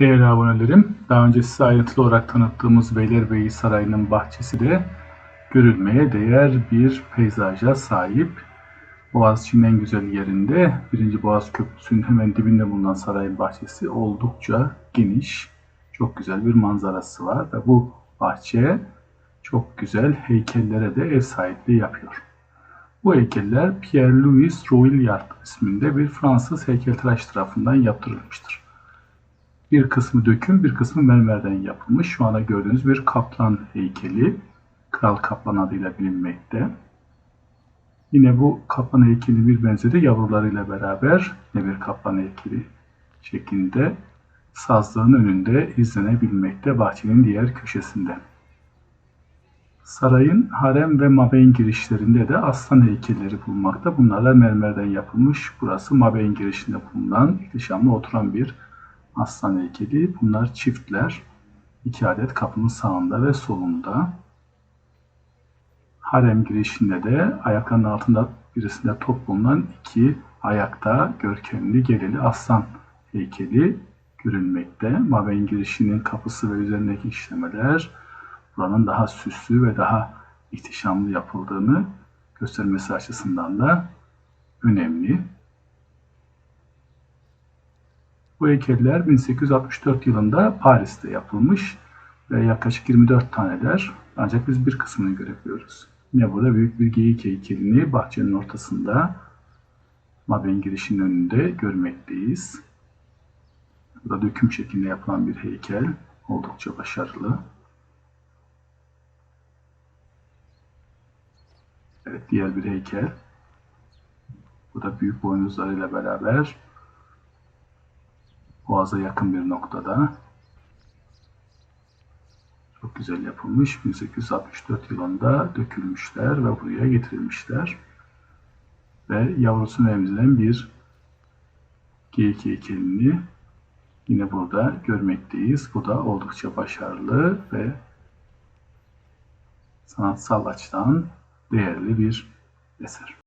Değerli abonelerim, daha önce size ayrıntılı olarak tanıttığımız Beylerbeyi Sarayı'nın bahçesi de görülmeye değer bir peyzaja sahip. Boğaziçi'nin en güzel yerinde, 1. Boğaz Köprüsü'nün hemen dibinde bulunan sarayın bahçesi oldukça geniş, çok güzel bir manzarası var ve bu bahçe çok güzel heykellere de ev sahipliği yapıyor. Bu heykeller Pierre-Louis Rouillard isminde bir Fransız heykeltıraş tarafından yaptırılmıştır. Bir kısmı döküm, bir kısmı mermerden yapılmış. Şu anda gördüğünüz bir kaplan heykeli. Kral Kaplan adıyla bilinmekte. Yine bu kaplan heykeli bir benzeri yavrularıyla beraber yine bir kaplan heykeli şeklinde sazlığın önünde izlenebilmekte bahçenin diğer köşesinde. Sarayın harem ve mabeyn girişlerinde de aslan heykelleri bulunmakta. Bunlarla mermerden yapılmış. Burası mabeyn girişinde bulunan ihtişamlı oturan bir aslan heykeli. Bunlar çiftler. İki adet kapının sağında ve solunda. Harem girişinde de ayaklarının altında birisinde top bulunan iki ayakta görkemli geleli aslan heykeli görülmekte. Mabeyn girişinin kapısı ve üzerindeki işlemeler buranın daha süslü ve daha ihtişamlı yapıldığını göstermesi açısından da önemli. Bu heykeller 1864 yılında Paris'te yapılmış ve yaklaşık 24 taneler ancak biz bir kısmını görebiliyoruz. Yine burada büyük bir geyik heykelini bahçenin ortasında Mabeyn girişinin önünde görmekteyiz. Bu da döküm şeklinde yapılan bir heykel. Oldukça başarılı. Evet diğer bir heykel. Bu da büyük boynuzlarıyla beraber boğaza yakın bir noktada. Çok güzel yapılmış. 1864 yılında dökülmüşler ve buraya getirilmişler. Ve yavrusunu emziren bir geyik heykelini yine burada görmekteyiz. Bu da oldukça başarılı ve sanatsal açıdan değerli bir eser.